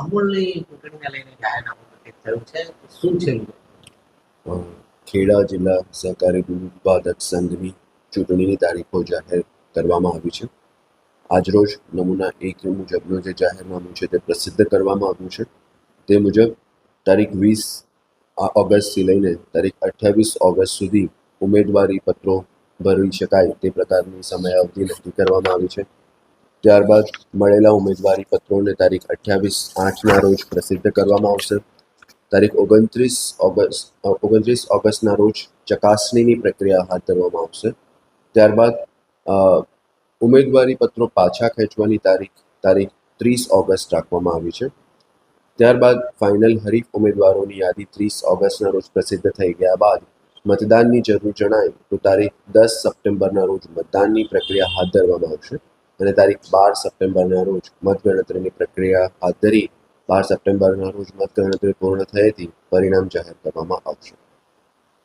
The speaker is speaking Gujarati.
અમૂલની ચૂંટણીને લઈને જાહેરનામું પ્રકટિત થયું છે. શું છે? ખેડા જિલ્લા સહકારી દૂધ ઉત્પાદક સંઘની ચૂંટણીની તારીખો જાહેર કરવામાં આવી છે. આજરોજ નમૂના એક મુજબનું જે જાહેરનામું છે તે પ્રસિદ્ધ કરવામાં આવ્યું છે. તે મુજબ તારીખ વીસ ઓગસ્ટથી લઈને તારીખ અઠ્યાવીસ ઓગસ્ટ સુધી ઉમેદવારી પત્રો ભરી શકાય તે પ્રકારની સમયાવધિ નક્કી કરવામાં આવી છે. ત્યારબાદ મળેલા ઉમેદવારી પત્રોને તારીખ અઠ્યાવીસ આઠના રોજ પ્રસિદ્ધ કરવામાં આવશે તારીખ ઓગણત્રીસ ઓગસ્ટ ઓગણત્રીસ ઓગસ્ટના રોજ ચકાસણીની પ્રક્રિયા હાથ ધરવામાં આવશે ત્યારબાદ અ, ઉમેદવારી પત્રો પાછા ખેંચવાની તારીખ તારીખ ત્રીસ ઓગસ્ટ રાખવામાં આવી છે ત્યારબાદ ફાઇનલ હરીફ ઉમેદવારોની યાદી ત્રીસ ઓગસ્ટના રોજ પ્રસિદ્ધ થઈ ગયા બાદ મતદાનની જરૂર જણાય તો તારીખ દસ સપ્ટેમ્બરના રોજ મતદાનની પ્રક્રિયા હાથ ધરવામાં આવશે અને તારીખ બાર સપ્ટેમ્બરના રોજ મતગણતરીની પ્રક્રિયા હાથ ધરી બાર સપ્ટેમ્બરના રોજ મતગણતરી પૂર્ણ થયેથી પરિણામ જાહેર કરવામાં આવશે.